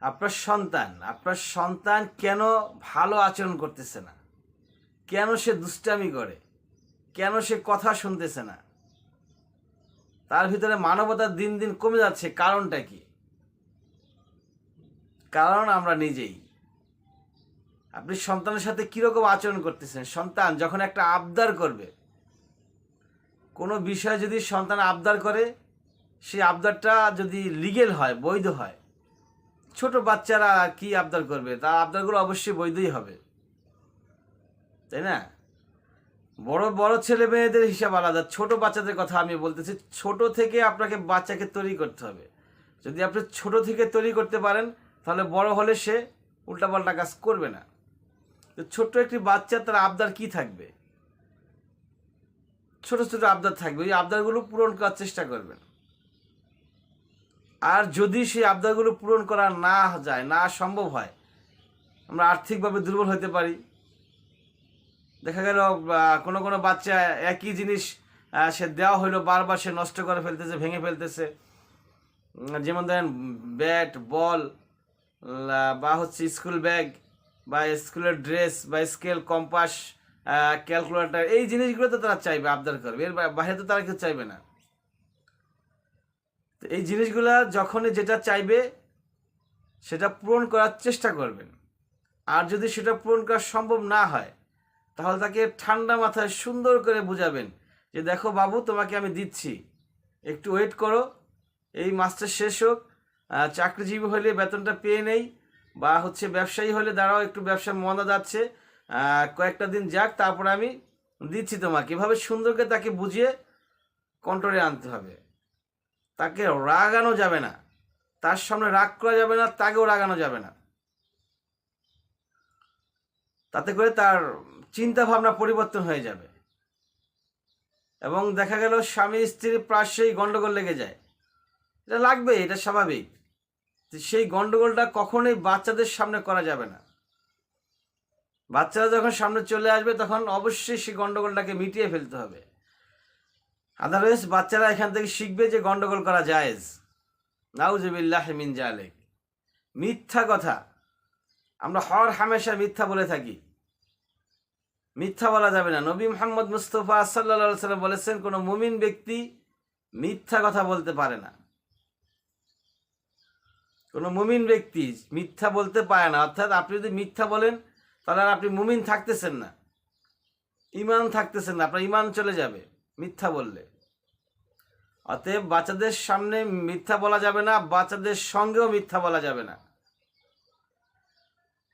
আপনার সন্তান আপনার সন্তান কেন ভালো আচরণ করতেছে না? কেন সে দুষ্টামি করে? কেন সে কথা শুনতেছে না? তার ভিতরে মানবতা দিন দিন কমে যাচ্ছে, কারণটা কি? কারণ আমরা নিজেই। আপনি সন্তানের সাথে কীরকম আচরণ করতেছেন? সন্তান যখন একটা আবদার করবে, কোনো বিষয় যদি সন্তান আবদার করে, সেই আবদারটা যদি লিগেল হয়, বৈধ হয় ছোট বাচ্চারা কি আবদার করবে? তার আবদারগুলো অবশ্যই বৈধই হবে। তাই না? বড় বড় ছেলে মেয়েদের হিসাব আলাদা। ছোট বাচ্চাদের কথা আমি বলতেছি, ছোট থেকে আপনাকে বাচ্চাকে তৈরি করতে হবে। যদি আপনি ছোট থেকে তৈরি করতে পারেন, তাহলে বড় হলে সে উল্টাপাল্টা কাজ করবে না। তো ছোট্ট একটি বাচ্চা, তার আবদার কি থাকবে? ছোট ছোট আবদার থাকবে। ওই আবদারগুলো পূরণ করার চেষ্টা করবেন। আর যদি সেই আবদারগুলো পূরণ করা না যায়, না সম্ভব হয়, আমরা আর্থিকভাবে দুর্বল হতে পারি। দেখা গেল কোনো কোনো বাচ্চা একই জিনিস সে দেওয়া হইল, বারবার সে নষ্ট করে ফেলতেছে, ভেঙে ফেলতেছে। যেমন ধরেন ব্যাট বল বা হচ্ছে স্কুল ব্যাগ বা স্কুলের ড্রেস বা স্কেল কম্পাস ক্যালকুলেটার এই জিনিসগুলো তো তারা চাইবে, আবদার করবে। এর বাইরে তো তারা কেউ চাইবে না। তো এই জিনিসগুলা যখনই যেটা চাইবে, সেটা পূরণ করার চেষ্টা করবেন। আর যদি সেটা পূরণ করা সম্ভব না হয়, তাহলে তাকে ঠান্ডা মাথায় সুন্দর করে বুঝাবেন যে, দেখো বাবু, তোমাকে আমি দিচ্ছি। একটু ওয়েট করো। এই মাসটা শেষ হোক। চাকরিজীবী হলে বেতনটা পেয়ে নেই বা হচ্ছে ব্যবসায়ী হলে দাঁড়াও, একটু ব্যবসা মন্দা যাচ্ছে। কয়েকটা দিন যাক, তারপর আমি দিচ্ছি তোমাকে। এভাবে সুন্দরকে তাকে বুঝিয়ে কন্ট্রোলে আনতে হবে। তাকে রাগানো যাবে না। তার সামনে রাগ করা যাবে না, তাকেও রাগানো যাবে না। তাতে করে তার চিন্তা ভাবনা পরিবর্তন হয়ে যাবে। এবং দেখা গেল স্বামী স্ত্রীর প্রায়শই গন্ডগোল লেগে যায়। এটা লাগবে, এটা স্বাভাবিক। সেই গন্ডগোলটা কখনোই বাচ্চাদের সামনে করা যাবে না। বাচ্চারা যখন সামনে চলে আসবে, তখন অবশ্যই সেই গন্ডগোলটাকে মিটিয়ে ফেলতে হবে। আদারওয়াইজ বাচ্চারা এখান থেকে শিখবে যে গন্ডগোল করা জায়েজ। নাউজুবিল্লাহ মিন জালেক। মিথ্যা কথা। আমরা হর হামেশা মিথ্যা বলে থাকি। মিথ্যা বলা যাবে না। নবী মোহাম্মদ মুস্তফা সাল্লা সাল্লাম বলেছেন, কোনো মুমিন ব্যক্তি মিথ্যা কথা বলতে পারে না। কোনো মুমিন ব্যক্তি মিথ্যা বলতে পারে না। অর্থাৎ আপনি যদি মিথ্যা বলেন, তাহলে আর আপনি মুমিন থাকতেছেন না। ইমান থাকতেছেন না। আপনার ইমান চলে যাবে। মিথ্যা বললে। অতএব বাচ্চাদের সামনে মিথ্যা বলা যাবে না, বাচ্চাদের সঙ্গেও মিথ্যা বলা যাবে না।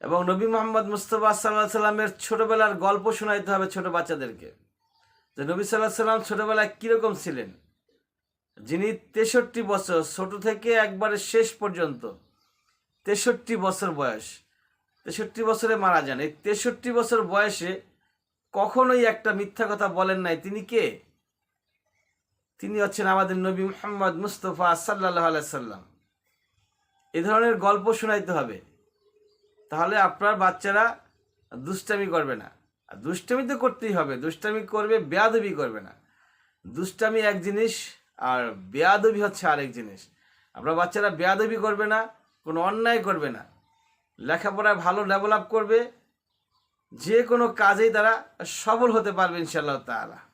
এবং নবী মোহাম্মদ মুস্তফা সাল্লাহ সাল্লামের ছোটবেলার গল্প শোনাইতে হবে ছোট বাচ্চাদেরকে। যে নবী সাল্লাহ সাল্লাম ছোটবেলায় কীরকম ছিলেন? যিনি তেষট্টি বছর, ছোট থেকে একবারে শেষ পর্যন্ত, তেষট্টি বছর বয়স, তেষট্টি বছরে মারা যান। এই তেষট্টি বছর বয়সে কখনোই একটা মিথ্যা কথা বলেন নাই। তিনি কে? তিনি হচ্ছেন আমাদের নবী মোহাম্মদ মুস্তফা সাল্লাহ সাল্লাম। এ ধরনের গল্প শোনাইতে হবে। তাহলে আপনার বাচ্চারা দুষ্টামি করবে না। আর দুষ্টামি তো করতেই হবে। দুষ্টামি করবে, বেয়াদবি করবে না। দুষ্টামি এক জিনিস আর বেয়াদবি হচ্ছে আরেক জিনিস। আপনার বাচ্চারা বেয়াদবি করবে না, কোনো অন্যায় করবে না। লেখাপড়ায় ভালো ডেভেলপ করবে। যে কোনো কাজেই তারা সফল হতে পারবে ইনশাআল্লাহ তালা